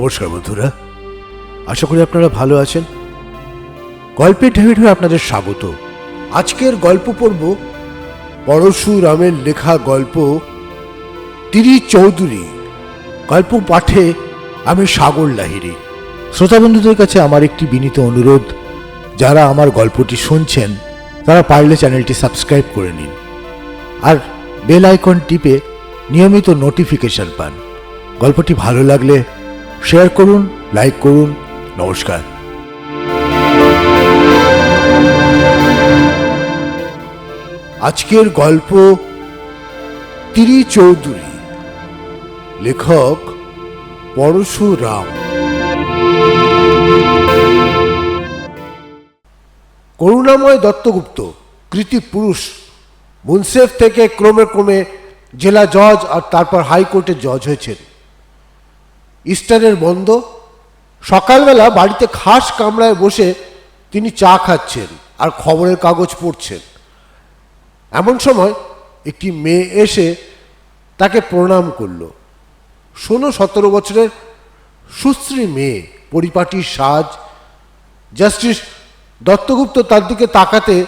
নমস্কার বন্ধুরা। আশা করি আপনারা ভালো আছেন। গল্পের ঢেউয়ে আপনাদের স্বাগত। আজকের গল্প পড়ব পরশুরামের লেখা গল্প তিরি চৌধুরী। গল্প পাঠে আমি সাগর লাহিরি শ্রোতা বন্ধুদের কাছে আমার একটি বিনীত অনুরোধ, যারা আমার গল্পটি শুনছেন, তারা পারলে চ্যানেলটি সাবস্ক্রাইব করে নিন। আর বেল আইকন টিপে নিয়মিত নোটিফিকেশন পান। গল্পটি ভালো লাগলে শেয়ার করুন, লাইক করুন, নমস্কার। আজকের গল্প তিরি চৌধুরী, লেখক পরশুরাম। করুণাময় দত্তগুপ্ত, কৃতি পুরুষ, মুন্সেফ থেকে ক্রমে ক্রমে জেলা জজ আর তারপর হাইকোর্টের জজ হয়েছেন। ইস্টারের বন্ধ। সকালবেলা বাড়িতে খাস কামরায় বসে তিনি চা খাচ্ছেন আর খবরের কাগজ পড়ছেন। এমন সময় একটি মেয়ে এসে তাকে প্রণাম করল। ষোলো সতেরো বছরের সুশ্রী মেয়ে পরিপাটির সাজ। জাস্টিস দত্তগুপ্ত তার দিকে তাকাতে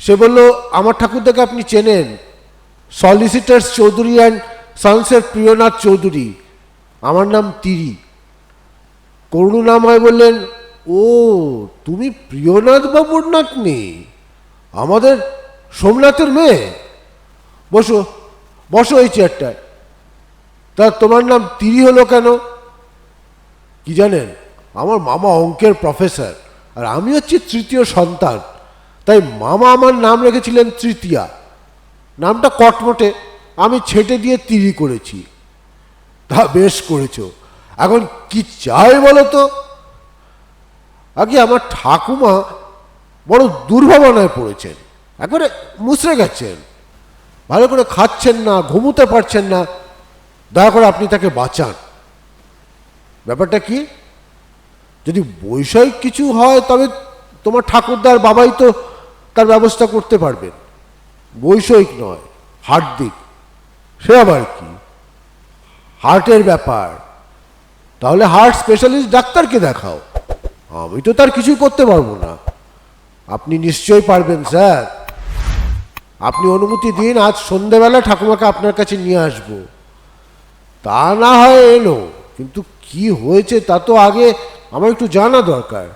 সে বলল, আমার ঠাকুরদাকে আপনি চেনেন। সলিসিটার্স চৌধুরী অ্যান্ড সন্সের প্রিয়নাথ চৌধুরী। আমার নাম তিরি। করুণাময় বললেন, ও, তুমি প্রিয়নাথ বাবুর নাতনি। আমাদের সোমনাথের মেয়ে। বসো বসো এই চেয়ারটায়। তা তোমার নাম তিরি হলো কেন? কি জানেন, আমার মামা অঙ্কের প্রফেসর, আর আমি হচ্ছি তৃতীয় সন্তান। তাই মামা আমার নাম রেখেছিলেন তৃতীয়া। নামটা কটমটে, আমি ছেটে দিয়ে তিরি করেছি। তা বেশ করেছ। এখন কি চাই বলো তো আগে আমার ঠাকুমা বড় দুর্ভাবনায় পড়েছেন, একবারে মুচড়ে গেছেন। ভালো করে খাচ্ছেন না, ঘুমোতে পারছেন না। দয়া করে আপনি তাকে বাঁচান। ব্যাপারটা কি? যদি বৈষয়িক কিছু হয়, তবে তোমার ঠাকুরদার বাবাই তো তার ব্যবস্থা করতে পারবেন। বৈষয়িক নয় হার্ট দিক সে আবার কি? হার্টের ব্যাপার। তাহলে হার্ট স্পেশালিস্ট ডাক্তারকে দেখাও। আমি তো তার কিছুই করতে পারব না। আপনি নিশ্চয়ই পারবেন, স্যার। আপনি অনুমতি দিন, আজ সন্ধেবেলা ঠাকুমাকে আপনার কাছে নিয়ে আসব। তা না হয় এলো, কিন্তু কি হয়েছে তা তো আগে আমার একটু জানা দরকার।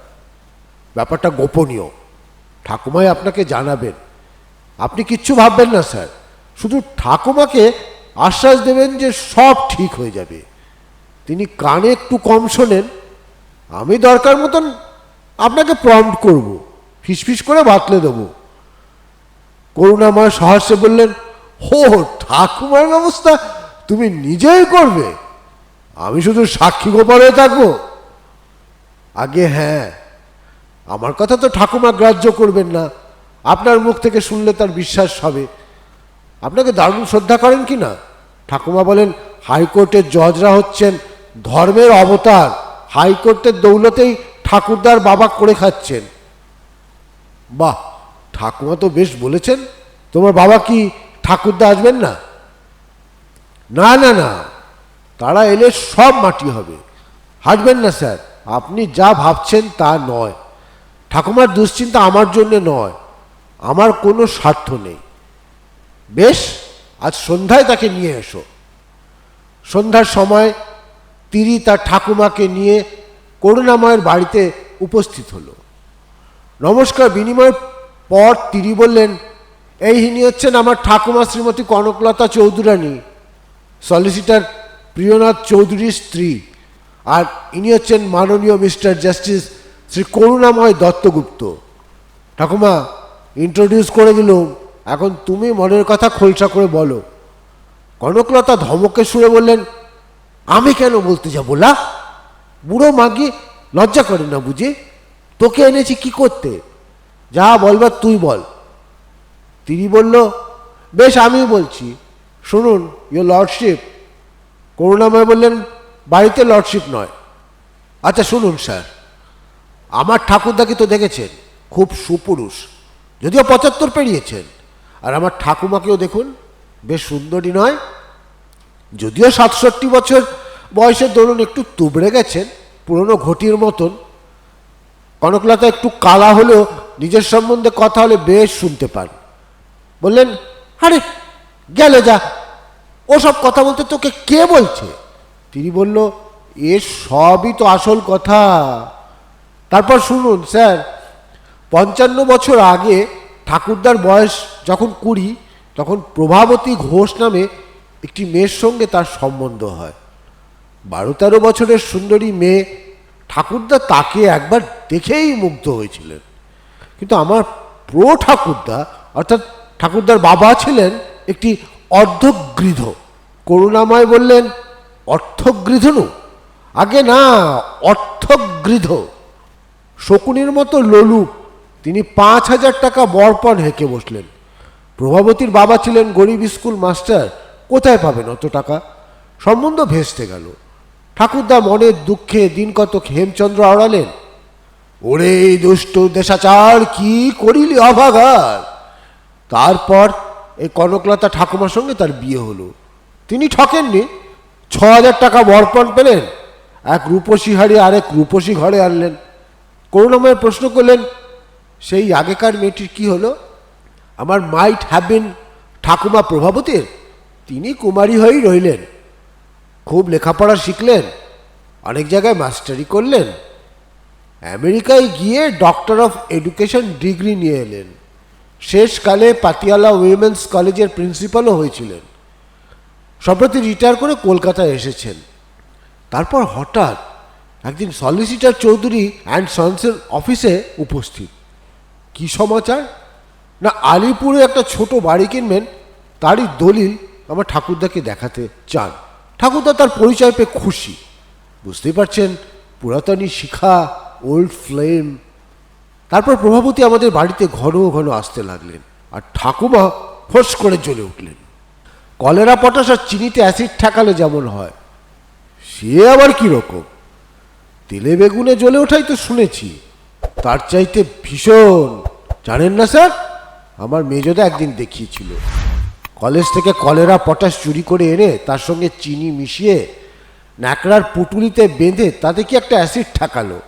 ব্যাপারটা গোপনীয়। ঠাকুমাই আপনাকে জানাবেন। আপনি কিচ্ছু ভাববেন না, স্যার। শুধু ঠাকুমাকে আশ্বাস দেবেন যে সব ঠিক হয়ে যাবে। তিনি কানে একটু কম শোনেন, আমি দরকার মতন আপনাকে প্রম্পট করব, ফিসফিস করে বাতলে দেবো। করুণাময় সহস্যে বললেন হো, ঠাকুমার ব্যবস্থা তুমি নিজেই করবে। আমি শুধু সাক্ষী গোপাল হয়ে থাকব। আগে হ্যাঁ আমার কথা তো ঠাকুমা গ্রাহ্য করবেন না। আপনার মুখ থেকে শুনলে তার বিশ্বাস হবে। আপনাকে দারুণ শ্রদ্ধা করেন কি না? ঠাকুমা বলেন, হাইকোর্টের জজরা হচ্ছেন ধর্মের অবতার। হাইকোর্টের দৌলতেই ঠাকুরদার বাবা করে খাচ্ছেন। বাহ, ঠাকুমা তো বেশ বলেছেন। তোমার বাবা কি ঠাকুরদা আসবেন না? না না না, তারা এলে সব মাটি হবে। হাসবেন না, স্যার। আপনি যা ভাবছেন তা নয়। ঠাকুমার দুশ্চিন্তা আমার জন্য নয়। আমার কোনো স্বার্থ নেই। বেশ, আজ সন্ধ্যায় তাকে নিয়ে এসো। সন্ধ্যার সময় তিরি তার ঠাকুমাকে নিয়ে করুণাময়ের বাড়িতে উপস্থিত হলো। নমস্কার, বিনিময়ের পর তিনি বললেন, এই হিনি হচ্ছেন আমার ঠাকুমা শ্রীমতী কনকলতা চৌধুরানী সলিসিটার প্রিয়নাথ চৌধুরীর স্ত্রী, আর ইনি হচ্ছেন মাননীয় মিস্টার জাস্টিস শ্রী করুণাময় দত্তগুপ্ত। ঠাকুমা ইন্ট্রোডিউস করে দিলুম। এখন তুমি মনের কথা খোলসা করে বলো। কনকলতা ধমকে সুরে বললেন, আমি কেন বলতে যাব লা? বুড়ো মাগি, লজ্জা করে না বুঝি? তোকে এনেছি কি করতে? যা বলবার তুই বল। তিনি বলল, বেশ আমি বলছি। শুনুন ইয়ে লর্ডশিপ করুণাময় বললেন, বাড়িতে লর্ডশিপ নয়। আচ্ছা শুনুন স্যার আমার ঠাকুরদাকে তো দেখেছেন? খুব সুপুরুষ। যদিও পঁচাত্তর পেরিয়েছেন। আর আমার ঠাকুমাকেও দেখুন, বেশ সুন্দরী নয়। যদিও সাতষট্টি বছর বয়সের দরুন একটু তুবড়ে গেছেন, পুরনো ঘটির মতন। কনকলতা একটু কালা হলেও নিজের সম্বন্ধে কথা হলে বেশ শুনতে পান। বললেন, আরে, গেলে যা। ওসব কথা বলতে তোকে কে বলছে? তিনি বলল, এ সবই তো আসল কথা। তারপর শুনুন, স্যার, পঞ্চান্ন বছর আগে ঠাকুরদার বয়স যখন কুড়ি, তখন প্রভাবতী ঘোষ নামে একটি মেয়ের সঙ্গে তার সম্বন্ধ হয়। বারো তেরো বছরের সুন্দরী মেয়ে ঠাকুরদা তাকে একবার দেখেই মুগ্ধ হয়েছিলেন। কিন্তু আমার প্রো ঠাকুরদা অর্থাৎ ঠাকুরদার বাবা ছিলেন একটি অর্ধগৃধ করুণাময় বললেন, অর্থগৃধনু? আগে না, অর্থগৃধ। শকুনির মতো লোলুপ তিনি পাঁচ হাজার টাকা বরপণ হেঁকে বসলেন। প্রভাবতীর বাবা ছিলেন গরিব স্কুল মাস্টার, কোথায় পাবেন অত টাকা? সম্বন্ধ ভেস্তে গেল। ঠাকুরদা মনের দুঃখে দিন কতক হেমচন্দ্র আওড়ালেন। ওরে দুষ্ট দেশাচার, কি করিলি অভাগার? তারপর এই কনকলতা ঠাকুমার সঙ্গে তার বিয়ে হলো। তিনি ঠকেননি। ছ হাজার টাকা বরপণ পেলেন। এক রূপসী হাড়ি আরেক রূপসী ঘরে আনলেন। করুণাময়ের প্রশ্ন করলেন সেই আগেকার মেয়েটির কি হলো? আমার মাইট হ্যাভ বিন ঠাকুমা প্রভাবতীর। তিনি কুমারী হয়েই রইলেন। খুব লেখাপড়া শিখলেন। অনেক জায়গায় মাস্টারি করলেন। আমেরিকায় গিয়ে ডক্টর অফ এডুকেশন ডিগ্রি নিয়ে এলেন। শেষকালে পাতিয়ালা উইমেন্স কলেজের প্রিন্সিপালও হয়েছিলেন। সম্প্রতি রিটায়ার করে কলকাতায় এসেছেন। তারপর হঠাৎ একদিন সলিসিটার চৌধুরী অ্যান্ড সন্সের অফিসে উপস্থিত। কি সমাচার? না, আলিপুরে একটা ছোট বাড়ি কিনবেন, তারই দলিল আমার ঠাকুরদাকে দেখাতে চান। ঠাকুরদা তার পরিচয় পেয়ে খুশি। বুঝতেই পারছেন পুরাতনী শিখা ওল্ড ফ্লেম তারপর প্রভাবতী আমাদের বাড়িতে ঘন ঘন আসতে লাগলেন আর ঠাকুমা ফোঁস করে জ্বলে উঠলেন। কলেরা, পটাশ আর চিনিতে অ্যাসিড ঠেকালে যেমন হয়, সে আবার কি রকম তেলে বেগুনে জ্বলে ওঠাই তো শুনেছি। তার চাইতে ভীষণ। জানেন না, স্যার? আমার মেজদা একদিন দেখিয়েছিল। কলেজ থেকে কলেরা পটাশ চুরি করে এনে তার সঙ্গে চিনি মিশিয়ে ন্যাকড়ার পুটুলিতে বেঁধে তাতে কি একটা অ্যাসিড ঠেকালো?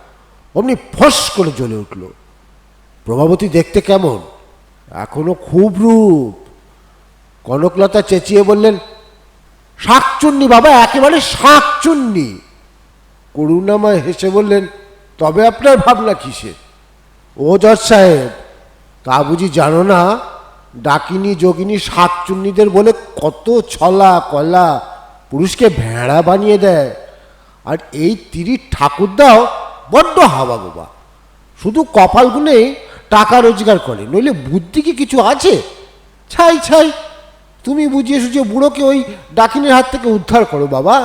অমনি ফস করে জ্বলে উঠল। প্রভাবতী দেখতে কেমন? এখনও খুব রূপ। কনকলতা চেঁচিয়ে বললেন, শাকচুন্নি বাবা, একেবারে শাকচুন্নি। করুণাময় হেসে বললেন, তবে আপনার ভাবনা কিসের? ও জজ সাহেব, তা বুঝি জানো না, ডাকিনী যোগিনী শাকচুন্নিদের বলে কত ছলা কলা পুরুষকে ভেড়া বানিয়ে দেয়। আর এই তিরি ঠাকুরদাও বড্ড হাওয়া গোবা শুধু কপাল গুনেই টাকা রোজগার করে, নইলে বুদ্ধি কি কিছু আছে? ছাই ছাই, তুমি বুঝিয়ে সুঝিয়ে বুড়োকে ওই ডাকিনের হাত থেকে উদ্ধার করো বাবা।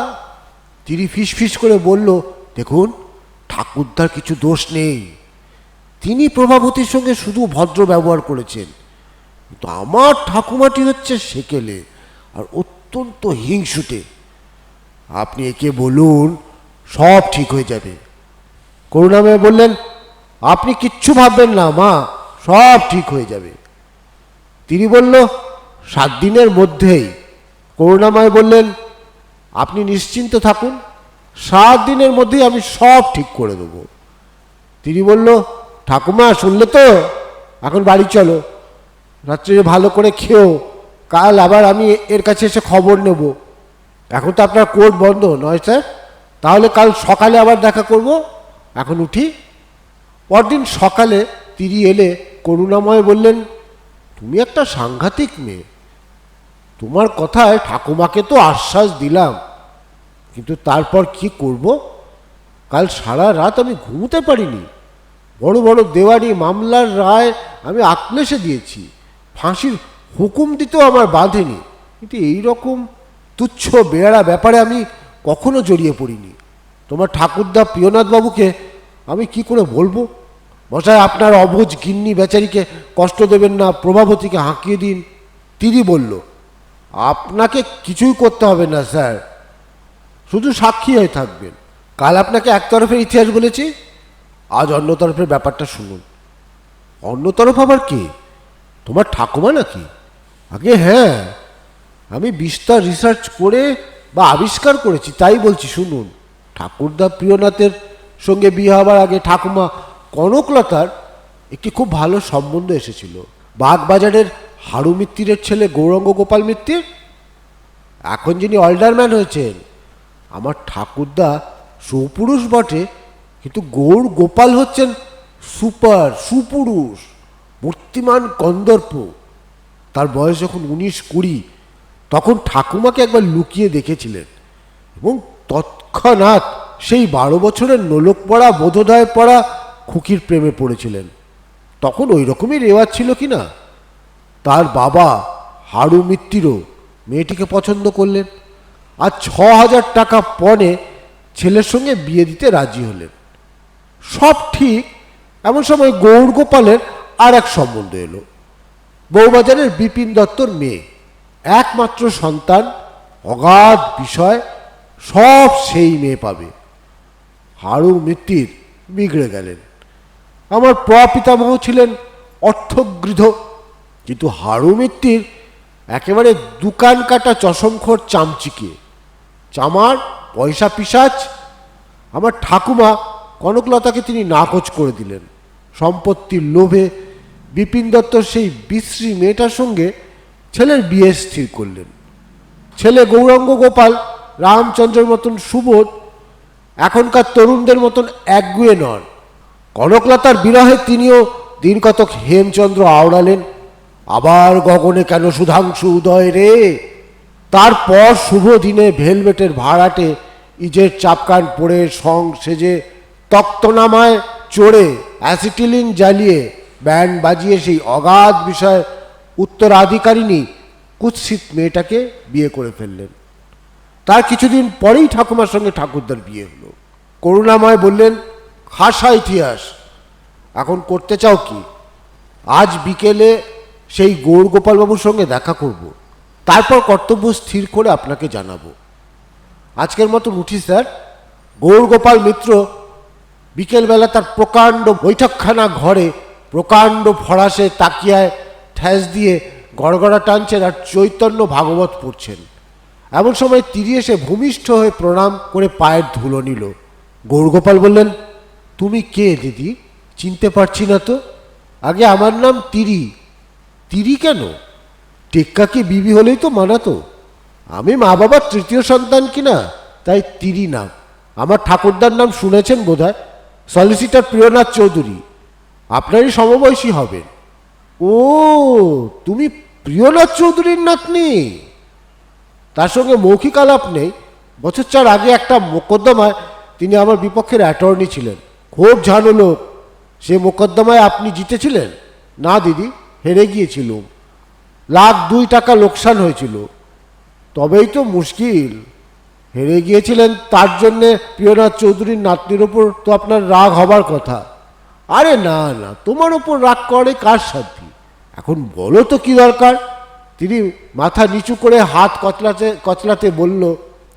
তিরি ফিস ফিস করে বলল, দেখুন, ঠাকুরদার কিছু দোষ নেই। তিনি প্রভাবতীর সঙ্গে শুধু ভদ্র ব্যবহার করেছেন। কিন্তু আমার ঠাকুমাটি হচ্ছে সেকেলে আর অত্যন্ত হিংসুটে। আপনি একে বলুন, সব ঠিক হয়ে যাবে। করুণাময় বললেন, আপনি কিচ্ছু ভাববেন না, মা, সব ঠিক হয়ে যাবে। তিনি বলল, সাত দিনের মধ্যেই। করুণাময় বললেন, আপনি নিশ্চিন্ত থাকুন, সাত দিনের মধ্যেই আমি সব ঠিক করে দেব। তিনি বলল ঠাকুমা, শুনলে তো? এখন বাড়ি চলো। রাত্রে ভালো করে খেও। কাল আবার আমি এর কাছে এসে খবর নেব। এখন তো আপনার কোর্ট বন্ধ, নয় স্যার? তাহলে কাল সকালে আবার দেখা করব। এখন উঠি। পরদিন সকালে তিনি এলে করুণাময় বললেন, তুমি একটা সাংঘাতিক মেয়ে। তোমার কথায় ঠাকুমাকে তো আশ্বাস দিলাম। কিন্তু তারপর কি করব? কাল সারা রাত আমি ঘুমোতে পারিনি। বড় বড় দেওয়ানি মামলার রায় আমি আক্লেশে দিয়েছি। ফাঁসির হুকুম দিতেও আমার বাঁধেনি। কিন্তু এই রকম তুচ্ছ বেড়া ব্যাপারে আমি কখনো জড়িয়ে পড়িনি। তোমার ঠাকুরদা প্রিয়নাথ বাবুকে আমি কি করে বলব? মশাই, আপনার অবুজ গিন্নি বেচারিকে কষ্ট দেবেন না, প্রভাবতীকে হাঁকিয়ে দিন। তিনি বলল, আপনাকে কিছুই করতে হবে না, স্যার। শুধু সাক্ষী হয়ে থাকবেন। কাল আপনাকে এক তরফের ইতিহাস বলেছি। আজ অন্য তরফের ব্যাপারটা শুনুন। অন্য তরফ আবার কি? তোমার ঠাকুমা নাকি? আগে হ্যাঁ আমি বিস্তার রিসার্চ করে বা আবিষ্কার করেছি, তাই বলছি, শুনুন। ঠাকুরদা প্রিয়নাথের সঙ্গে বিয়ে হবার আগে ঠাকুমা কনকলতার একটি খুব ভালো সম্বন্ধ এসেছিল। বাগবাজারের হাড়ু মিত্তিরের ছেলে গৌরঙ্গ গোপাল মিত্তির। এখন যিনি অল্ডারম্যান হয়েছেন, আমার ঠাকুরদা সুপুরুষ বটে কিন্তু গৌর গোপাল হচ্ছেন সুপার, সুপুরুষ, মূর্তিমান কন্দর্প। তার বয়স যখন উনিশ কুড়ি, তখন ঠাকুমাকে একবার লুকিয়ে দেখেছিলেন এবং তৎক্ষণাৎ সেই বারো বছরের নোলক পড়া বোধোদয় পড়া খুকির প্রেমে পড়েছিলেন। তখন ওই রকমই রেওয়াজ ছিল কি না? তার বাবা হাড়ু মিত্তিরও মেয়েটিকে পছন্দ করলেন আর ছ হাজার টাকা পণে ছেলের সঙ্গে বিয়ে দিতে রাজি হলেন। সব ঠিক। এমন সময় গৌর গোপালের আর এক সম্বন্ধ এলো। বউবাজারের বিপিন দত্তর মেয়ে, একমাত্র সন্তান, অগাধ বিষয়, সব সেই মেয়ে পাবে। হাড়ু মৃত্যুর বিগড়ে গেলেন। আমার প্রপিতামহ ছিলেন অর্থগৃধ কিন্তু হাড়ু মৃত্যুর একেবারে দোকান কাটা চশমখোর চামচিকে। চামার, পয়সা পিসাচ, আমার ঠাকুমা কনকলতাকে তিনি নাকচ করে দিলেন। সম্পত্তির লোভে বিপিন দত্তর সেই বিশ্রী মেয়েটার সঙ্গে ছেলের বিয়ে স্থির করলেন। ছেলে গৌরাঙ্গ গোপাল, রামচন্দ্রের মতন সুবোধ, এখনকার তরুণদের মতন একগুয়ে নন। কনকলতার বিরহে তিনিও দিন কতক হেমচন্দ্র আওড়ালেন। আবার গগনে কেন সুধাংশু উদয় রে? তারপর শুভ দিনে ভেলভেটের ভাড়াটে ইজের চাপকান পরে সং সেজে তক্তনামায় চড়ে অ্যাসিটিলিন জ্বালিয়ে ব্যান্ড বাজিয়ে সেই অগাধ বিষয় উত্তরাধিকারিণী কুৎসিত মেয়েটাকে বিয়ে করে ফেললেন। তার কিছুদিন পরেই ঠাকুমার সঙ্গে ঠাকুরদার বিয়ে হলো। করুণাময় বললেন, খাসা ইতিহাস, এখন করতে চাও কি? আজ বিকেলে সেই গৌর গোপালবাবুর সঙ্গে দেখা করব। তারপর কর্তব্য স্থির করে আপনাকে জানাব। আজকের মতো উঠি স্যার। গৌর গোপাল মিত্র বিকেলবেলা তার প্রকাণ্ড বৈঠকখানা ঘরে প্রকাণ্ড ফরাসে তাকিয়ায় ঠ্যাস দিয়ে গড়গড়া টানছেন আর চৈতন্য ভাগবত পড়ছেন। এমন সময় তিরি এসে ভূমিষ্ঠ হয়ে প্রণাম করে পায়ের ধুলো নিল। গৌরগোপাল বললেন, তুমি কে দিদি? চিনতে পারছি না তো। আগে আমার নাম তিরি। তিরি কেন? টেক্কা কি বিবি হলেই তো মানাতো। আমি মা বাবার তৃতীয় সন্তান কিনা? তাই তিরি নাম। আমার ঠাকুরদার নাম শুনেছেন বোধহয়? সলিসিটার প্রিয়নাথ চৌধুরী, আপনারই সমবয়সী হবেন। ও, তুমি প্রিয়নাথ চৌধুরীর নাতনি। তার সঙ্গে মৌখিক আলাপ নেই বছর চার আগে একটা মোকদ্দমায় তিনি আমার বিপক্ষের অ্যাটর্নি ছিলেন। খুব ঝানো লোক সে মোকদ্দমায় আপনি জিতেছিলেন? না দিদি, হেরে গিয়েছিলুম। লাখ দুই টাকা লোকসান হয়েছিল। তবেই তো মুশকিল। হেরে গিয়েছিলেন, তার জন্যে প্রিয়নাথ চৌধুরীর নাতনির ওপর তো আপনার রাগ হবার কথা। আরে না না, তোমার ওপর রাগ করে কার সাধ্যি এখন বলো তো কি দরকার? তিনি মাথা নিচু করে হাত কচলাতে কচলাতে বলল,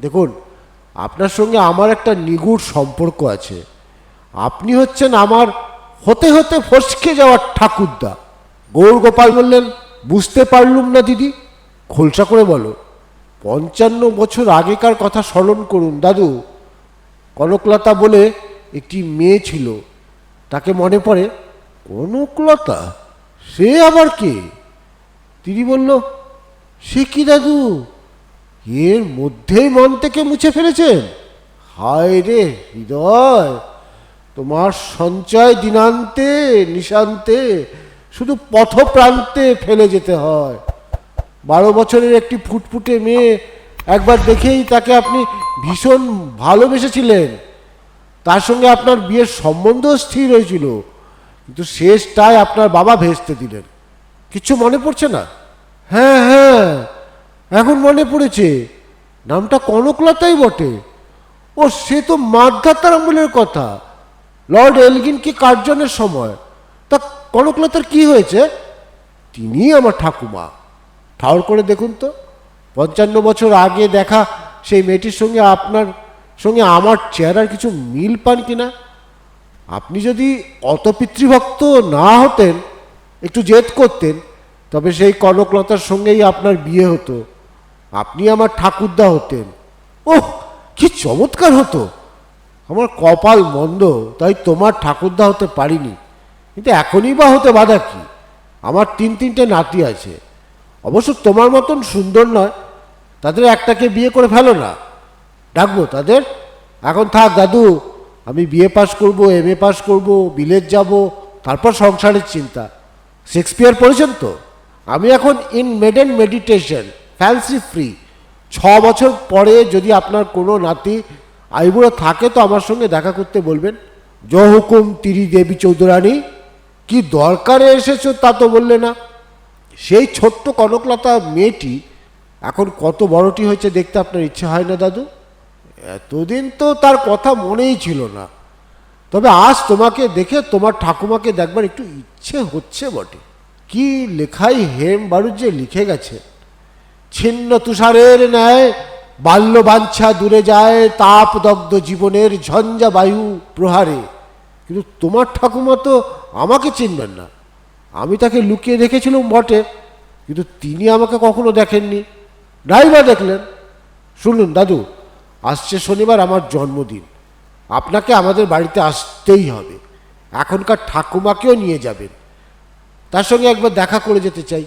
দেখুন, আপনার সঙ্গে আমার একটা নিগুড় সম্পর্ক আছে। আপনি হচ্ছেন আমার হতে হতে ফসকে যাওয়ার ঠাকুরদা। গৌর গোপাল বললেন, বুঝতে পারলুম না দিদি। খোলসা করে বলো পঞ্চান্ন বছর আগেকার কথা স্মরণ করুন, দাদু। কনকলতা বলে একটি মেয়ে ছিল। তাকে মনে পড়ে, কনকলতা, সে আবার কে? তিনি বলল, সে কি দাদু? এর মধ্যেই মন থেকে মুছে ফেলেছেন হায় রে, হৃদয়! তোমার সঞ্চয় দিনান্তে, নিশান্তে, শুধু পথপ্রান্তে ফেলে যেতে হয়। বারো বছরের একটি ফুটফুটে মেয়ে একবার দেখেই তাকে আপনি ভীষণ ভালোবেসেছিলেন। তার সঙ্গে আপনার বিয়ের সম্বন্ধ স্থির হয়েছিল, কিন্তু শেষটায় আপনার বাবা ভেস্তে দিলেন। কিছু মনে পড়ছে না? হ্যাঁ হ্যাঁ এখন মনে পড়েছে। নামটা কনকলতাই বটে। ও, সে তো মাদ্ধাতার আমলের কথা। লর্ড এলগিন কি কার্জনের সময়? তা কনকলতার কি হয়েছে? তিনি আমার ঠাকুমা। ঠাউর করে দেখুন তো। পঞ্চান্ন বছর আগে দেখা সেই মেয়েটির সঙ্গে আপনার সঙ্গে আমার চেহারার কিছু মিল পান কিনা? আপনি যদি অত পিতৃভক্ত না হতেন, একটু জেদ করতেন, তবে সেই কনকলতার সঙ্গেই আপনার বিয়ে হতো। আপনি আমার ঠাকুরদা হতেন। ওহ, কি চমৎকার হতো! আমার কপাল মন্দ, তাই তোমার ঠাকুরদা হতে পারিনি। কিন্তু এখনই বা হতে বাধা কি? আমার তিন তিনটে নাতি আছে। অবশ্য তোমার মতন সুন্দর নয়, তাদের একটাকে বিয়ে করে ফেলো না। ডাকবো তাদের, এখন থাক দাদু, আমি বিএ পাস করব এম এ পাস করব বিলেজ যাব, তারপর সংসারের চিন্তা। শেক্সপিয়ার পড়েছেন তো? আমি এখন in maiden meditation fancy free ছ বছর পরে যদি আপনার কোনো নাতি আইবুড়ো থাকে তো আমার সঙ্গে দেখা করতে বলবেন। জ হুকুম তিরি দেবী চৌধুরানী, কি দরকারে এসেছ তা তো বললে না। সেই ছোট্ট কনকলতা মেয়েটি এখন কত বড়টি হয়েছে দেখতে আপনার ইচ্ছে হয় না, দাদু? এতদিন তো তার কথা মনেই ছিল না। তবে আজ তোমাকে দেখে তোমার ঠাকুমাকে দেখবার একটু ইচ্ছে হচ্ছে বটে। কি লেখাই হেম বারুদ যে লিখে গেছে। ছিন্ন তুষারের ন্যায় বাল্য বাঞ্ছা দূরে যায় তাপদগ্ধ জীবনের ঝঞ্ঝা বায়ু প্রহারে। কিন্তু তোমার ঠাকুমা তো আমাকে চিনবেন না। আমি তাকে লুকিয়ে রেখেছিলাম বটে, কিন্তু তিনি আমাকে কখনো দেখেননি। ড্রাইভার দেখলেন। শুনুন দাদু, আসছে শনিবার আমার জন্মদিন। আপনাকে আমাদের বাড়িতে আসতেই হবে। এখনকার ঠাকুমাকেও নিয়ে যাবেন। তার সঙ্গে একবার দেখা করে যেতে চাই।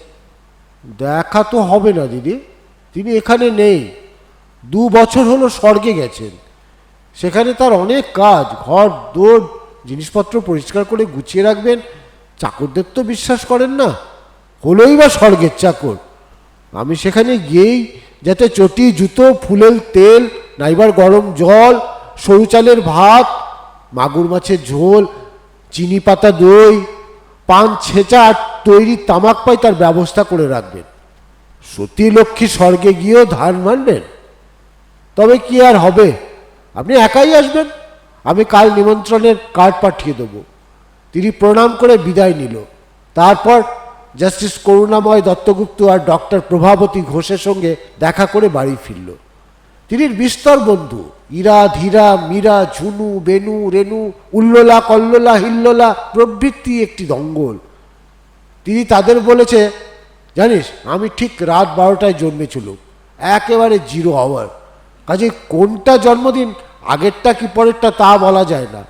দেখা তো হবে না, দিদি। তিনি এখানে নেই। দু বছর হলো স্বর্গে গেছেন। সেখানে তার অনেক কাজ, ঘর দৌড় জিনিসপত্র পরিষ্কার করে গুছিয়ে রাখবেন চাকরদের তো বিশ্বাস করেন না। হলোই বা স্বর্গের চাকর। আমি সেখানে গিয়েই যাতে চটি, জুতো ফুলের তেল, নাইবার গরম জল, সরু চালের ভাত, মাগুর মাছের ঝোল, চিনি পাতা দই, পান, ছেঁচা আর তৈরি তামাক পাই তার ব্যবস্থা করে রাখবেন। সতী লক্ষ্মী স্বর্গে গিয়েও ধান মানবেন। তবে কি আর হবে? আপনি একাই আসবেন? আমি কাল নিমন্ত্রণের কার্ড পাঠিয়ে দেবো। তিনি প্রণাম করে বিদায় নিল। তারপর জাস্টিস করুণাময় দত্তগুপ্ত আর ডক্টর প্রভাবতী ঘোষের সঙ্গে দেখা করে বাড়ি ফিরল। তিনি বিস্তর বন্ধু, ইরা, ধীরা, মীরা, ঝুনু, বেনু, রেনু, উল্লোলা, কল্লোলা, হিল্লোলা প্রভৃতি একটি দঙ্গল। তিনি তাদের বলেছে, জানিস, আমি ঠিক রাত বারোটায় জন্মেছিল একেবারে জিরো আওয়ার। কাজে কোনটা জন্মদিন, আগেরটা কি পরেরটা তা বলা যায় না।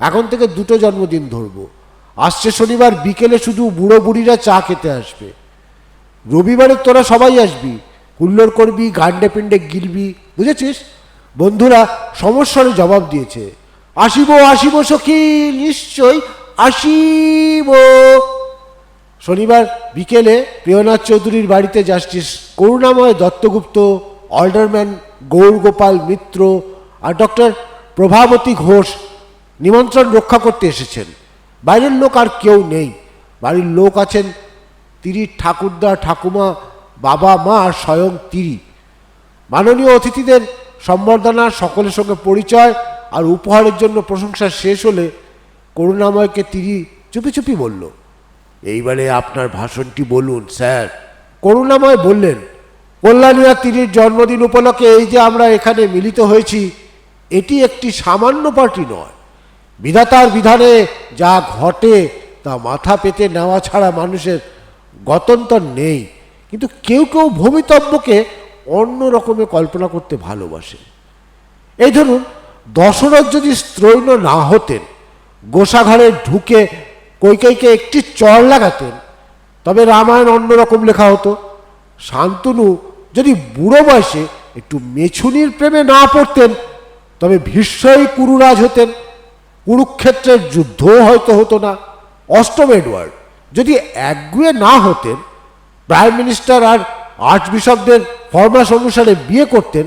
এখন থেকে দুটো জন্মদিন ধরবো। আসছে শনিবার বিকেলে শুধু বুড়ো বুড়িরা চা খেতে আসবে। রবিবারে তোরা সবাই আসবি হুল্লোড় করবি গান্ডে পিণ্ডে গিলবি, বুঝেছিস? বন্ধুরা, সমস্যার জবাব দিয়েছে। আসিব আসিব সখী নিশ্চয় আসিব। শনিবার বিকেলে প্রিয়নাথ চৌধুরীর বাড়িতে জাস্টিস করুণাময় দত্তগুপ্ত অল্ডারম্যান গৌরগোপাল মিত্র আর ডক্টর প্রভাবতী ঘোষ। নিমন্ত্রণ রক্ষা করতে এসেছেন। বাইরের লোক আর কেউ নেই। বাড়ির লোক আছেন তিরি ঠাকুরদা, ঠাকুমা, বাবা, মা আর স্বয়ং তিরি। মাননীয় অতিথিদের সম্বর্ধনা, সকলের সঙ্গে পরিচয় আর উপহারের জন্য প্রশংসা শেষ হলে করুণাময়কে তিরি চুপি চুপি বলল, এইবারে আপনার ভাষণটি বলুন, স্যার। করুণাময় বললেন কল্যাণীয়া তিরির জন্মদিন উপলক্ষে এই যে আমরা এখানে মিলিত হয়েছি, এটি একটি সামান্য পার্টি নয়। বিধাতার বিধানে যা ঘটে তা মাথা পেতে নেওয়া ছাড়া মানুষের গতন্তর নেই। কিন্তু কেউ কেউ ভূমিতব্যকে অন্য রকমে কল্পনা করতে ভালোবাসে। এই ধরুন, দশরথ যদি স্ত্রৈণ না হতেন, গোসাঘরে ঢুকে কৈকেয়ীকে একটি চর লাগাতেন, তবে রামায়ণ অন্যরকম লেখা হতো। শান্তনু যদি বুড়ো বয়সে একটু মেছুনির প্রেমে না পড়তেন, তবে ভীষ্মই কুরুরাজ হতেন। কুরুক্ষেত্রের যুদ্ধও হয়তো হতো না। অষ্টম এডওয়ার্ড, যদি একগুয়ে না হতেন, প্রাইম মিনিস্টার আর আর্চ বিশপদের ফরমাস অনুসারে বিয়ে করতেন,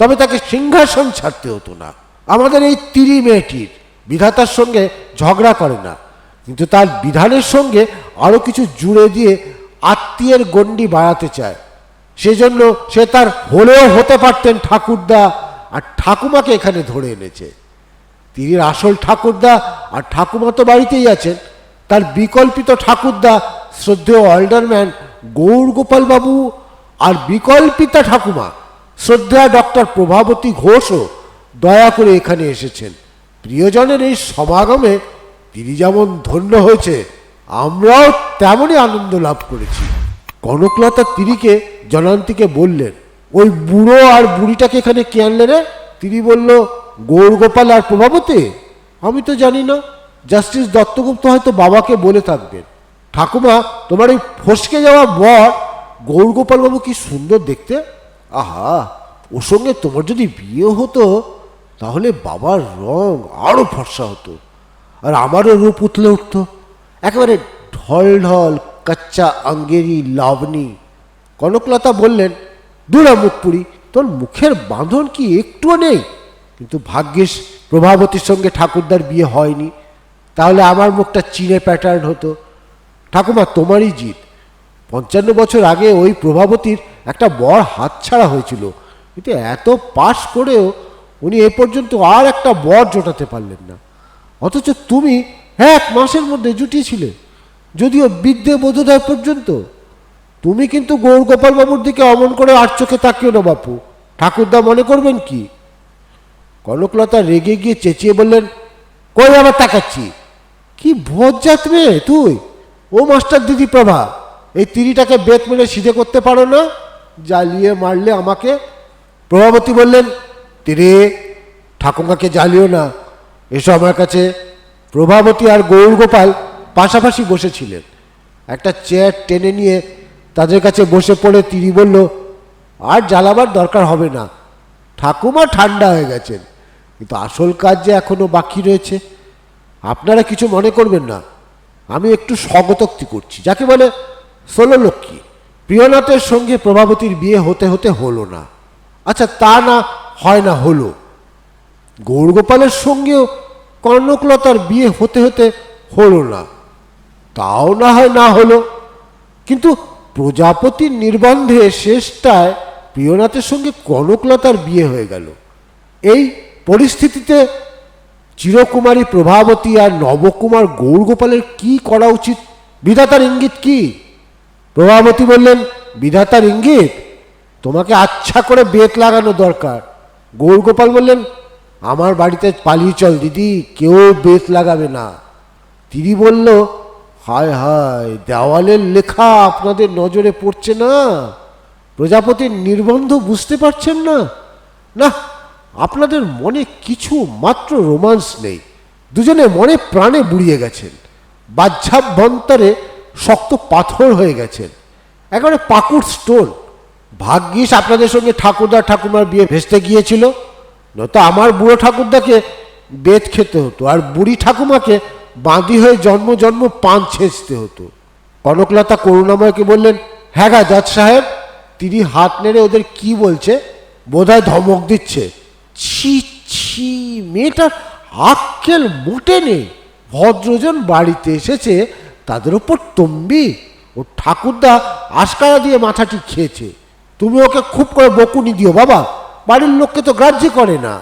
তবে তাকে সিংহাসন ছাড়তে হতো না। আমাদের এই তিরি মেয়েটির বিধাতার সঙ্গে ঝগড়া করে না, কিন্তু তার বিধানের সঙ্গে আরও কিছু জুড়ে দিয়ে আত্মীয়ের গণ্ডি বাড়াতে চায়। সেজন্য সে তার হলেও হতে পারতেন ঠাকুরদা, আর ঠাকুমাকে এখানে ধরে এনেছে। তিরির আসল ঠাকুরদা আর ঠাকুমা তো বাড়িতেই আছেন। তার বিকল্পিত ঠাকুরদা শ্রদ্ধেয় অল্ডারম্যান গৌর গোপাল বাবু আর বিকল্পিতা ঠাকুমা শ্রদ্ধা ডক্টর প্রভাবতী ঘোষও দয়া করে এখানে এসেছেন। প্রিয়জনের এই সমাগমে তিনি যেমন ধন্য হয়েছে, আমরাও তেমনই আনন্দ লাভ করেছি। কনকলতা তিরিকে জনান্তিকে বললেন, ওই বুড়ো আর বুড়িটাকে এখানে কে আনলে রে? তিনি বলল গৌরগোপাল আর প্রভাবতী? আমি তো জানি না। জাস্টিস দত্তগুপ্ত হয়তো বাবাকে বলে থাকবেন। ঠাকুমা, তোমার এই ফসকে যাওয়া বর গৌরগোপালবাবু কি সুন্দর দেখতে? আহা, ওর সঙ্গে তোমার যদি বিয়ে হতো, তাহলে বাবার রং আরও ফর্সা হতো। আর আমারও রূপ উতলে উঠতো। একেবারে ঢল ঢল, কাচ্চা আঙ্গেরি, লাবণী। কনকলতা বললেন, দুরা মুখপুরি তোর মুখের বাঁধন কি একটুও নেই? কিন্তু ভাগ্যিস প্রভাবতীর সঙ্গে ঠাকুরদার বিয়ে হয়নি। তাহলে আমার মুখটা চিনে প্যাটার্ন হতো। ঠাকুমা, তোমারই জিত পঞ্চান্ন বছর আগে ওই প্রভাবতীর একটা বড় হাতছাড়া হয়েছিল। কিন্তু এত পাশ করেও উনি এ পর্যন্ত আর একটা বর জোটাতে পারলেন না। অথচ তুমি এক মাসের মধ্যে জুটিয়েছিলে। যদিও বিদ্যে বোধোদয় পর্যন্ত। তুমি কিন্তু গৌরগোপাল বাবুর দিকে অমন করে আর চোখে তাকিও না বাপু। ঠাকুরদা মনে করবেন কি? কনকলতা রেগে গিয়ে চেঁচিয়ে বললেন, কই আবার তাকাচ্ছি? কি ভোজ্জাত মেয়ে তুই? ও মাস্টার দিদি প্রভা, এই তিরিটাকে বেত মেরে সিধে করতে পারো না? জ্বালিয়ে মারলে আমাকে। প্রভাবতী বললেন, তিরে, ঠাকুমাকে জ্বালিও না। এসো আমার কাছে। প্রভাবতী আর গৌরগোপাল পাশাপাশি বসেছিলেন। একটা চেয়ার টেনে নিয়ে তাদের কাছে বসে পড়ে তিনি বলল, আর জ্বালাবার দরকার হবে না। ঠাকুমা ঠান্ডা হয়ে গেছেন। কিন্তু আসল কাজ যে এখনও বাকি রয়েছে, আপনারা কিছু মনে করবেন না। আমি একটু স্বগতোক্তি করছি। যাকে বলে ষোলো লক্ষ্মী প্রিয়নাথের সঙ্গে প্রভাবতীর বিয়ে হতে হতে হলো না। আচ্ছা তা না হয় না হলো। গৌরগোপালের সঙ্গেও কর্ণকলতার বিয়ে হতে হতে হলো না। তাও না হয় না হলো। কিন্তু প্রজাপতির নির্বন্ধে শেষটায় প্রিয়নাথের সঙ্গে কনকলতার বিয়ে হয়ে গেল। এই পরিস্থিতিতে চিরকুমারী প্রভাবতী আর নবকুমার গৌরগোপালের কি করা উচিত? বিধাতার ইঙ্গিত কি? প্রভাবতী বললেন, বিধাতার ইঙ্গিত? তোমাকে আচ্ছা করে বেত লাগানো দরকার। গৌরগোপাল বললেন, আমার বাড়িতে পালিয়ে চল দিদি, কেউ বেত লাগাবে না। তিনি বলল, হায় হায়, দেওয়ালের লেখা আপনাদের নজরে পড়ছে না? প্রজাপতির নির্বন্ধ বুঝতে পারছেন না? না আপনাদের মনে কিছু মাত্র রোমান্স নেই। দুজনে মনে প্রাণে বুড়িয়ে গেছেন। বাহ্যাভ্যন্তরে শক্ত পাথর হয়ে গেছেন। একেবারে পাকুড় স্টোন। ভাগ্যিস আপনাদের সঙ্গে ঠাকুরদা ঠাকুমার বিয়ে ভেস্তে গিয়েছিল। নয়তো আমার বুড়ো ঠাকুরদাকে বেত খেতে হতো আর বুড়ি ঠাকুমাকে বাঁধি হয়ে জন্ম জন্ম পান ছেঁচতে হতো। কনকলতা করুণাময়কে বললেন হ্যাঁ গা, জাজ সাহেব, তিনি হাত নেড়ে ওদের কি বলছে? বোধহয় ধমক দিচ্ছে। ছি ছি, মেয়েটার আক্কেল মোটে নেই ভদ্রজন বাড়িতে এসেছে, তাদের ওপর তম্বি। ও ঠাকুরদা আশকারা দিয়ে মাথাটি খেয়েছে। তুমি ওকে খুব করে বকুনি দিও বাবা, বাড়ির লোককে তো গ্রাহ্য করে না।